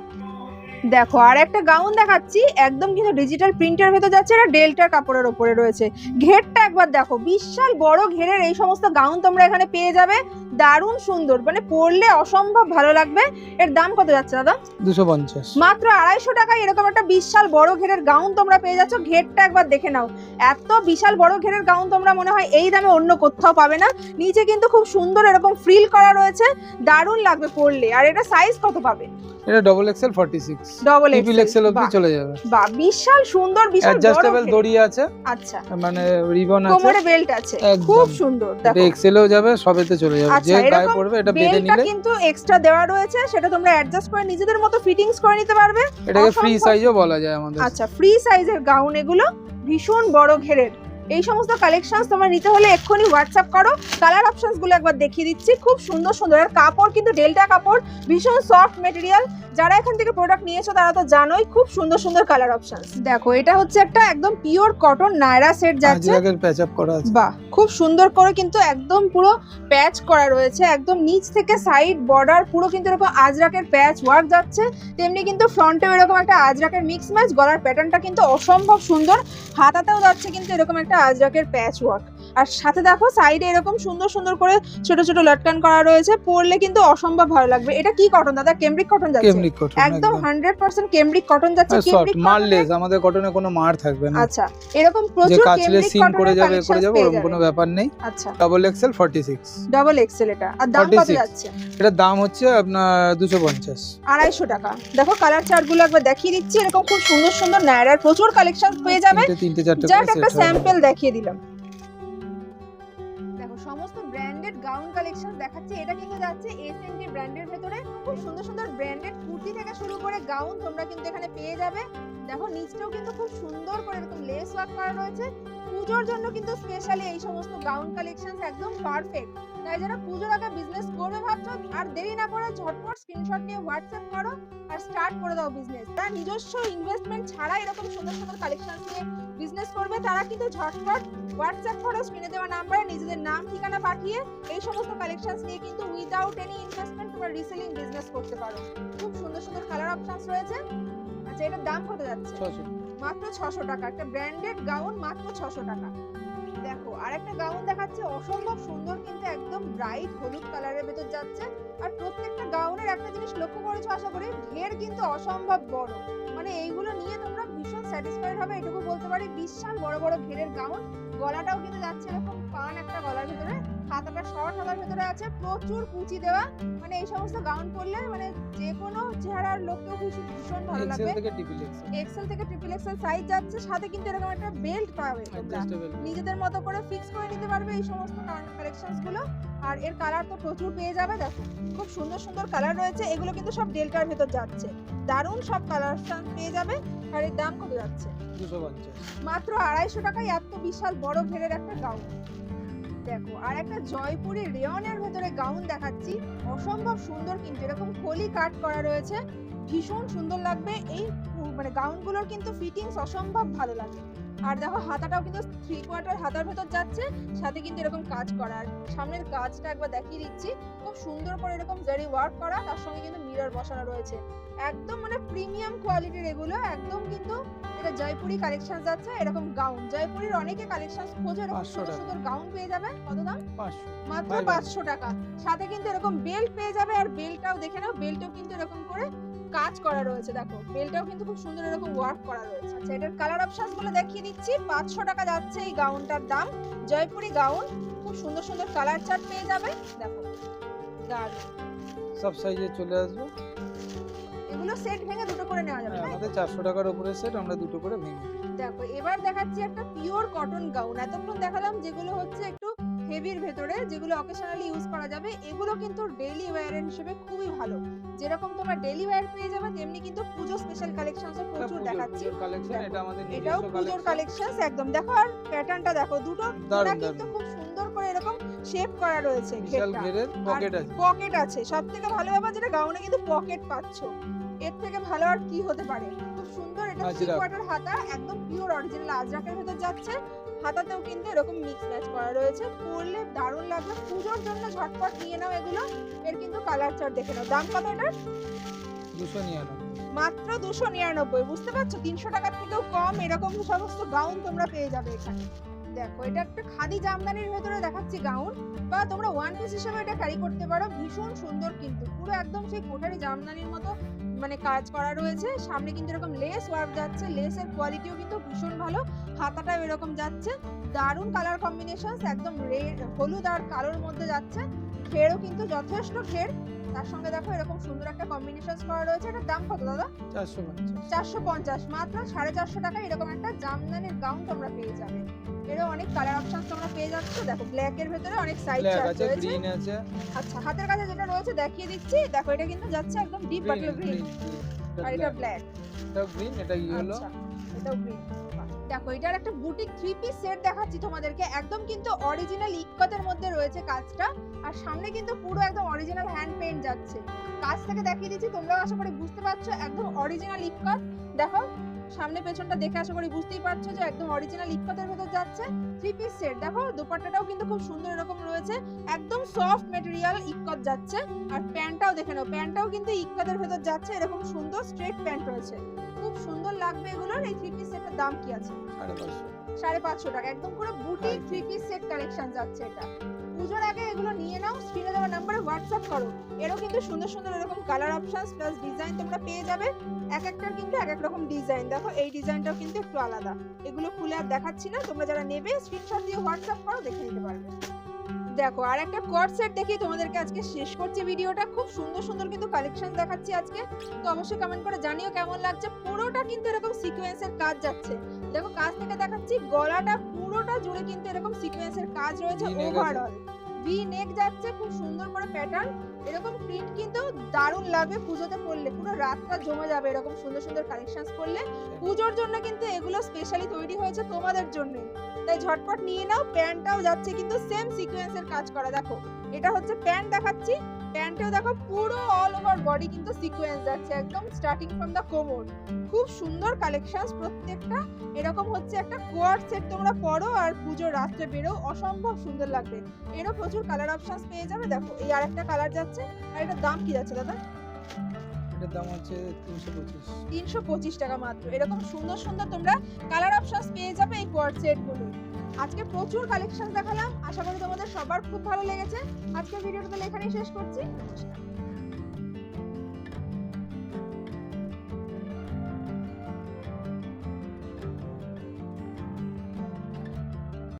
দেখো আর একটা গাউন দেখাচ্ছি একদম কিন্তু ডিজিটাল প্রিন্টের ভেতর যাচ্ছে এটা ডেল্টার কাপড়ের ওপরে রয়েছে। ঘেরটা একবার দেখো বিশাল বড় ঘেরের এই সমস্ত গাউন তোমরা এখানে পেয়ে যাবে। দারুণ সুন্দর মানে পরলে অসম্ভব ভালো লাগবে। এর দাম কত যাচ্ছে দাদা? দুশো পঞ্চাশ। মাত্র আড়াইশো টাকায় এরকম একটা বিশাল বড় ঘেরের গাউন তোমরা পেয়ে যাচ্ছ। ঘেরটা একবার দেখে নাও। এত বিশাল বড় ঘেরের গাউন তোমরা মনে হয় এই দামে অন্য কোথাও পাবে না। নিচে কিন্তু খুব সুন্দর এরকম ফ্রিল করা রয়েছে। দারুণ লাগবে পরলে। আর এটা সাইজ কত পাবে? এটা double XL forty six double triple XL অবধি চলে যাবে। বা বিশাল সুন্দর বিশাল অ্যাডজাস্টেবল দড়ি আছে। আচ্ছা। মানে রিবন আছে। কোমরে বেল্ট আছে। খুব সুন্দর এটা দেখো। এক্সেলেও যাবে সবেতে চলে যাবে। আচ্ছা, যে গায়ে পড়বে এটা বেঁধে নিলে। কিন্তু এক্সট্রা দেওয়া রয়েছে সেটা তোমরা অ্যাডজাস্ট করে নিজেদের মতো ফিটিংস করে নিতে পারবে। এটাকে ফ্রি সাইজও বলা যায় আমাদের। আচ্ছা ফ্রি সাইজের গাউন এগুলো ভীষণ বড় ঘেরের। এই সমস্ত কালেকশনস তোমার নিতে হলে এক্ষুনি হোয়াটসঅ্যাপ করো। কালার অপশনসগুলো একবার দেখিয়ে দিচ্ছি। খুব সুন্দর সুন্দর। আর কাপড় কিন্তু ডেল্টা কাপড় ভীষণ সফট মেটেরিয়াল যারা এখান থেকে প্রোডাক্ট নিয়েছো তারা তো জানোই খুব সুন্দর সুন্দর কালার অপশনস দেখো এটা হচ্ছে একটা একদম পিওর কটন নায়রা সেট যাচ্ছে। আজরাকের প্যাচ আপ করা আছে। বাহ খুব সুন্দর করে কিন্তু একদম পুরো প্যাচ করা রয়েছে। একদম নিচ থেকে সাইড বর্ডার পুরো কিন্তু এরকম আজরাকের প্যাচ ওয়ার্ক যাচ্ছে। তেমনি কিন্তু ফ্রন্টেও এরকম একটা আজরাকের মিক্স ম্যাচ গলার প্যাটার্নটা কিন্তু অসম্ভব সুন্দর। হাতাতেও যাচ্ছে কিন্তু এরকম একটা আজরাকের প্যাচ ওয়ার্ক আর সাথে দেখো সাইডে এরকম সুন্দর সুন্দর করে ছোট ছোট লটকান করা রয়েছে পরলে কিন্তু অসম্ভব ভালো লাগবে। এটা কি কটন দাদা? কেমব্রিক কটন যাচ্ছে? কেমব্রিক কটন একদম হান্ড্রেড পার্সেন্ট কেমব্রিক কটন যাচ্ছে। কেমব্রিক মারলেস আমাদের কটনে কোনো মার থাকবে না। আচ্ছা এরকম প্রচুর কেমব্রিক সিন করে যাবে করে যাবে ওরকম কোনো ব্যাপার নেই। আচ্ছা। Double XL forty six double XL এটা। আর দাম কত যাচ্ছে? এটার দাম হচ্ছে আপনার দুশো পঞ্চাশ। আড়াইশো টাকা। দেখো কালার চার্টগুলো একবার দেখিয়ে দিচ্ছি। এরকম খুব সুন্দর সুন্দর নায়রার প্রচুর কালেকশন পেয়ে যাবে। জাস্ট একটা স্যাম্পল দেখিয়ে দিলাম। ব্র্যান্ডেড গাউন কালেকশন দেখাচ্ছি, এটা কিন্তু যাচ্ছে এসএনজি ব্র্যান্ডের ভেতরে। খুব সুন্দর সুন্দর ব্র্যান্ডেড কুর্তি থেকে শুরু করে গাউন তোমরা কিন্তু এখানে পেয়ে যাবে। দেখো, নিচটাও কিন্তু খুব সুন্দর করে এরকম লেস ওয়ার্ক করা রয়েছে। পুজোর জন্য কিন্তু স্পেশালি এই সমস্ত গাউন কালেকশন একদম পারফেক্ট তাই যারা পুজোর আগে বিজনেস করবে ভাবছ, আর দেরি না করে ঝটপট স্ক্রিনশট নিয়ে হোয়াটসঅ্যাপ করো আর স্টার্ট করে দাও বিজনেস তারা নিজস্ব ইনভেস্টমেন্ট ছাড়া এরকম সুন্দর সুন্দর কালেকশন নিয়ে বিজনেস করবে, তারা কিন্তু ঝটপট হোয়াটসঅ্যাপ করো স্ক্রিনে দেওয়া নাম্বারে নিজেদের নাম ঠিকানা পাঠিয়ে এই সমস্ত কালেকশনস নিয়ে কিন্তু উইদাউট এনি ইনভেস্টমেন্ট তোমরা রিসেলিং বিজনেস করতে পারো। খুব সুন্দর সুন্দর কালার অপশনস রয়েছে। আচ্ছা এটার দাম কত যাচ্ছে? মাত্র ছশো টাকা। একটা ব্র্যান্ডেড গাউন মাত্র ছশো টাকা। দেখো আরেকটা গাউন দেখাচ্ছে। অসম্ভব সুন্দর কিন্তু একদম ব্রাইট হলুদ কালারের ভেতর যাচ্ছে। আর প্রত্যেকটা গাউনের একটা জিনিস লক্ষ্য করেছ আশা করি? ঘের কিন্তু অসম্ভব বড়। মানে এইগুলো নিয়ে তোমরা ভীষণ স্যাটিসফাইড হবে। এটুকু বলতে পারি বিশাল বড় বড় ঘেরের গাউন গলাটাও কিন্তু যাচ্ছে এরকম পান একটা গলার ভিতরে। হাতাটা শর্ট হাতার ভিতরে আছে প্রচুর কুচি দেওয়া। মানে এই সমস্ত গাউন পরলে মানে যে কোনো চেহারার লোককেও ভীষণ ভীষণ ভালো লাগবে। এক্সেল থেকে ট্রিপল এক্সেল সাইজ যাচ্ছে সাথে কিন্তু এরকম একটা বেল্ট পাবে তোমরা। নিজেদের মতো করে ফিক্স করে নিতে পারবে এই সমস্ত কালেকশনসগুলো। আর এর কালার তো প্রচুর পেয়ে যাবে দেখো। খুব সুন্দর সুন্দর কালার রয়েছে এগুলো কিন্তু সব ডেল্টার ভেতর যাচ্ছে। দারুণ সব কালার পেয়ে যাবে। এর দাম কত যাচ্ছে? দুশো পঞ্চাশ। মাত্র আড়াইশো টাকায় এত বিশাল বড় ঘেরের একটা গাউন। দেখো আর একটা জয়পুরি রেয়নের ভেতরে গাউন দেখাচ্ছি। অসম্ভব সুন্দর কিন্তু এরকম কলি কাট করা রয়েছে। ভীষণ সুন্দর লাগবে। এই মানে গাউনগুলোর কিন্তু ফিটিংস অসম্ভব ভালো লাগে। আর দেখো হাতাটাও কিন্তু থ্রি কোয়ার্টার হাতার ভেতর যাচ্ছে সাথে কিন্তু এরকম কাজ করা। আর সামনের কাজটা একবার দেখিয়ে দিচ্ছি। খুব সুন্দর করে এরকম জারি ওয়ার্ক করা তার সঙ্গে কিন্তু মিরর বসানো রয়েছে। একদম মানে প্রিমিয়াম কোয়ালিটির এগুলো একদম কিন্তু এটা জয়পুরি কালেকশন যাচ্ছে এরকম গাউন জয়পুরির অনেকে কালেকশন খোঁজে এরকম সুন্দর সুন্দর গাউন পেয়ে যাবে। কত দাম? পাঁচশো। মাত্র. পাঁচশো টাকা। সাথে কিন্তু এরকম বেল্ট পেয়ে যাবে আর বেল্টটাও দেখে নাও বেল্টও কিন্তু এরকম করে কাজ করা রয়েছে দেখো। বেল্টটাও কিন্তু খুব সুন্দর এরকম ওয়ার্ক করা রয়েছে। আচ্ছা এটার কালার অপশনসগুলো দেখিয়ে দিচ্ছি। পাঁচশো টাকা যাচ্ছে এই গাউনটার দাম। জয়পুরি গাউন খুব সুন্দর সুন্দর কালার চার্ট পেয়ে যাবে। দেখো দারুণ। সব সাইজে চলে আসবে। এগুলো সেট ভেঙে দুটো করে নেওয়া যাবে হ্যাঁ? আমাদের চারশো টাকার উপরে সেট আমরা দুটো করে ভেঙে দেখো এবার দেখাচ্ছি একটা পিওর কটন গাউন এতক্ষণ দেখালাম যেগুলো হচ্ছে একটু হেভির ভেতরে যেগুলো অকেশনালি ইউজ করা যাবে। এগুলো কিন্তু ডেইলি ওয়্যারের হিসেবে খুবই ভালো। যেরকম তোমরা ডেইলি ওয়্যার পেয়ে যাবে তেমনি কিন্তু পুজো স্পেশাল কালেকশনসও প্রচুর দেখাচ্ছি। এটাও পুজোর কালেকশনস একদম। দেখো আর প্যাটার্নটা দেখো দুটো ওরা কিন্তু খুব সুন্দর করে এরকম শেপ করা রয়েছে পকেট আছে। পকেট আছে। সব থেকে ভালো ব্যাপার যেটা গাউনে কিন্তু পকেট পাচ্ছ। এর থেকে ভালো আর কি হতে পারে? খুব সুন্দর এটা থ্রি। কোয়ার্টার হাতা একদম পিওর অরিজিনাল আজরাকের ভেতর যাচ্ছে। হাতাতেও কিন্তু এরকম মিক্স ম্যাচ করা রয়েছে। পরলে দারুণ লাগবে। পুজোর জন্য ঝটপট নিয়ে নাও এগুলো। এর কিন্তু কালার চার্ট দেখে নাও। দাম কত এটার? দুশো নিরানব্বই। মাত্র দুশো নিরানব্বই। বুঝতে পারছ? তিনশো টাকার থেকেও কম এরকম সমস্ত গাউন তোমরা পেয়ে যাবে এখানে। দেখো এটা একটা খাদি জামদানির ভেতরে দেখাচ্ছি গাউন বা তোমরা ওয়ান পিস হিসেবে এটা ক্যারি করতে পারো। ভীষণ সুন্দর কিন্তু। পুরো একদম সেই কোঠারি জামদানির মতো মানে কাজ করা রয়েছে। সামনে কিন্তু এরকম লেস ওয়ার্ক যাচ্ছে। লেসের কোয়ালিটিও কিন্তু ভীষণ ভালো। হাতাটাও এরকম যাচ্ছে। দারুণ কালার কম্বিনেশন একদম রেড হলুদ আর কালোর মধ্যে যাচ্ছে। খেরও কিন্তু যথেষ্ট ঘের তার সঙ্গে দেখো এরকম সুন্দর একটা কম্বিনেশন করা রয়েছে। এটার দাম কত দাদা? চারশো পঞ্চাশ। চারশো পঞ্চাশ। মাত্র সাড়ে চারশো টাকা এরকম একটা জামদানির গাউন তোমরা পেয়ে যাবে। এরও অনেক কালার অপশন তোমরা পেয়ে যাচ্ছ। দেখো ব্ল্যাক এর ভেতরে অনেক সাইজ আছে গ্রিন আছে। আচ্ছা হাতের কাছে যেটা রয়েছে দেখিয়ে দিচ্ছি। দেখো এটা কিন্তু যাচ্ছে একদম ডিপ বাটল গ্রিন আর এটা ব্ল্যাক এটা গ্রিন এটা ইয়েলো এটাও গ্রিন দেখো, এটার একটা বুটিক থ্রি পিস সেট দেখাচ্ছি তোমাদেরকে। একদম কিন্তু অরিজিনাল ইকতের মধ্যে রয়েছে কাজটা, আর সামনে কিন্তু পুরো একদম অরিজিনাল হ্যান্ড পেইন্ট যাচ্ছে। কাজ থেকে দেখিয়ে দিচ্ছি, তোমরাও আশা করি বুঝতে পারছ, একদম অরিজিনাল ইকত দেখো সামনে পেছনটা দেখে আশা করি বুঝতেই পারছ যে একদম অরিজিনাল ইক্কতের ভেতর যাচ্ছে থ্রি পিস সেট দেখো দুপাট্টাটাও কিন্তু খুব সুন্দর এরকম রয়েছে। একদম সফট মেটেরিয়াল ইক্কত যাচ্ছে। আর প্যান্টটাও দেখে নাও প্যান্টটাও কিন্তু ইক্কতের ভেতর যাচ্ছে। এরকম সুন্দর স্ট্রেট প্যান্ট রয়েছে। খুব সুন্দর লাগবে এগুলোর। এই থ্রি পিস সেটের দাম কি আছে? সাড়ে পাঁচশো। সাড়ে পাঁচশো টাকা। একদম পুরো boutique three piece set collection যাচ্ছে এটা। পুজোর আগে এগুলো নিয়ে নাও স্ক্রিনে দেওয়া নাম্বারে হোয়াটসঅ্যাপ করো। এরও কিন্তু সুন্দর সুন্দর এরকম কালার অপশনস প্লাস ডিজাইন তোমরা পেয়ে যাবে। এক একটার কিন্তু এক এক রকম ডিজাইন দেখো, এই ডিজাইনটাও কিন্তু একটু আলাদা। এগুলো খুলে আর দেখাচ্ছি না, তোমরা যারা নেবে স্ক্রিনশট দিয়ে হোয়াটসঅ্যাপ করো, দেখে নিতে পারবে। দেখো, আর একটা কট সেট দেখিয়ে তোমাদেরকে আজকে শেষ করছি ভিডিওটা। খুব সুন্দর সুন্দর কিন্তু কালেকশন দেখাচ্ছি আজকে। তো অবশ্যই কমেন্ট করে জানিও কেমন লাগছে। পুরোটা কিন্তু এরকম সিকোয়েন্সের কাজ যাচ্ছে। দেখো কাজ থেকে দেখাচ্ছি গলাটা পুরোটা জুড়ে কিন্তু এরকম সিকোয়েন্সের কাজ রয়েছে ওভারঅল ভি নেক যাচ্ছে খুব সুন্দর করে প্যাটার্ন এরকম প্রিন্ট কিন্তু দারুণ লাগবে পুজোতে পরলে। পুরো রাতটা জমে যাবে এরকম সুন্দর সুন্দর কালেকশন করলে। পুজোর জন্য কিন্তু এগুলো স্পেশালি তৈরি হয়েছে তোমাদের জন্য। তাই ঝটপট নিয়ে নাও প্যান্টটাও যাচ্ছে কিন্তু সেম সিকোয়েন্সের কাজ করা। দেখো এটা হচ্ছে প্যান্ট দেখাচ্ছি। প্যান্টেও দেখো পুরো অল ওভার বডি কিন্তু সিকোয়েন্স যাচ্ছে একদম স্টার্টিং ফ্রম দ্য কোমর। খুব সুন্দর কালেকশনস প্রত্যেকটা এরকম হচ্ছে একটা কোয়ার সেট তোমরা পরো আর পুজোর রাত্রে বেরো অসম্ভব সুন্দর লাগবে। এরও প্রচুর কালার অপশনস পেয়ে যাবে দেখো এই আরেকটা কালার যাচ্ছে আর এটার দাম কি যাচ্ছে দাদা? এটার দাম হচ্ছে তিনশো পঁচিশ। তিনশো পঁচিশ টাকা মাত্র। এরকম সুন্দর সুন্দর তোমরা কালার অপশনস পেয়ে যাবে এই কোয়ার সেটগুলো। আজকে প্রচুর কালেকশন দেখালাম। আশা করি তোমাদের সবার খুব ভালো লেগেছে। আজকের ভিডিওটা তাহলে এখানেই শেষ করছি। নমস্কার।